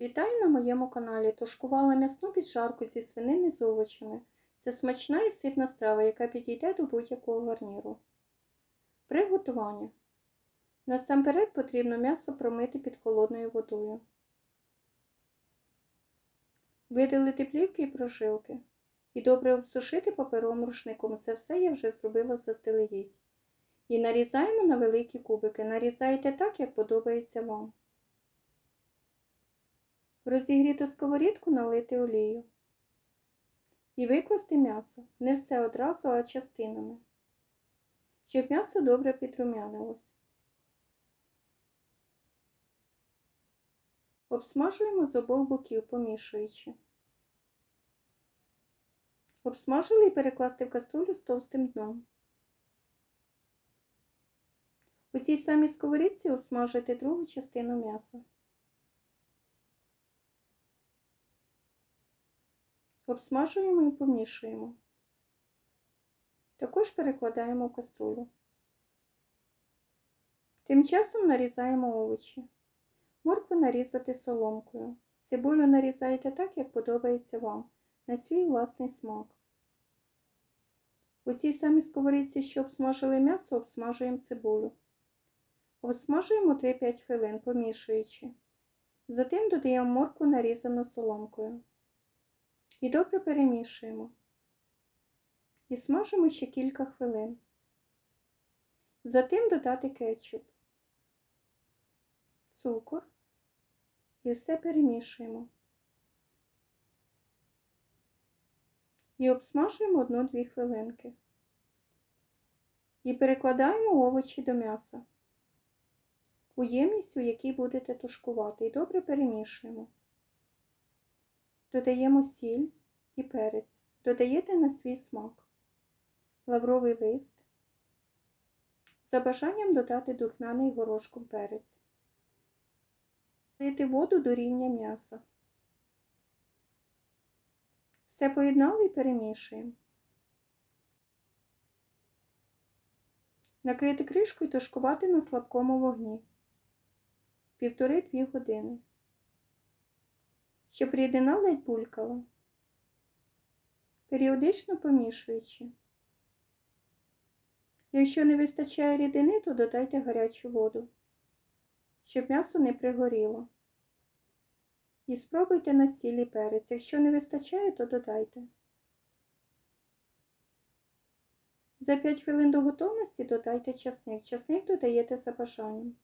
Вітаю на моєму каналі. Тушкувала м'ясну піджарку зі свинини з овочами. Це смачна і ситна страва, яка підійде до будь-якого гарніру. Приготування. Насамперед потрібно м'ясо промити під холодною водою. Видалити плівки і прожилки. І добре обсушити паперовим рушником. Це все я вже зробила заздалегідь. І нарізаємо на великі кубики. Нарізайте так, як подобається вам. В розігріту сковорідку налити олію. І викласти м'ясо. Не все одразу, а частинами. Щоб м'ясо добре підрумянилось. Обсмажуємо з обох боків, помішуючи. Обсмажили і перекласти в каструлю з товстим дном. У цій самій сковорідці обсмажити другу частину м'яса. Обсмажуємо і помішуємо. Також перекладаємо в каструлю. Тим часом нарізаємо овочі. Моркву нарізати соломкою. Цибулю нарізайте так, як подобається вам, на свій власний смак. У цій самій сковорідці, що обсмажили м'ясо, обсмажуємо цибулю. Обсмажуємо 3-5 хвилин, помішуючи. Затим додаємо моркву нарізану соломкою. І добре перемішуємо. І смажимо ще кілька хвилин. Затим додати кетчуп, цукор і все перемішуємо. І обсмажуємо 1-2 хвилинки. І перекладаємо овочі до м'яса у ємність, у якій будете тушкувати, і добре перемішуємо. Додаємо сіль і перець. Додаєте на свій смак, лавровий лист. За бажанням додати духмяний горошком перець. Додати воду до рівня м'яса. Все поєднали і перемішуємо. Накрити кришкою і тушкувати на слабкому вогні. Півтори-дві години щоб рідина ледь булькала, періодично помішуючи. Якщо не вистачає рідини, то додайте гарячу воду, щоб м'ясо не пригоріло. І спробуйте на сілі перець. Якщо не вистачає, то додайте. За 5 хвилин до готовності додайте часник. Часник додаєте за бажанням.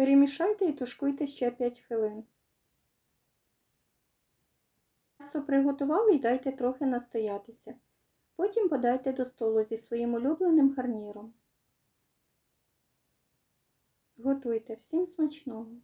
Перемішайте і тушкуйте ще 5 хвилин. М'ясо приготували і дайте трохи настоятися. Потім подайте до столу зі своїм улюбленим гарніром. Готуйте всім смачного!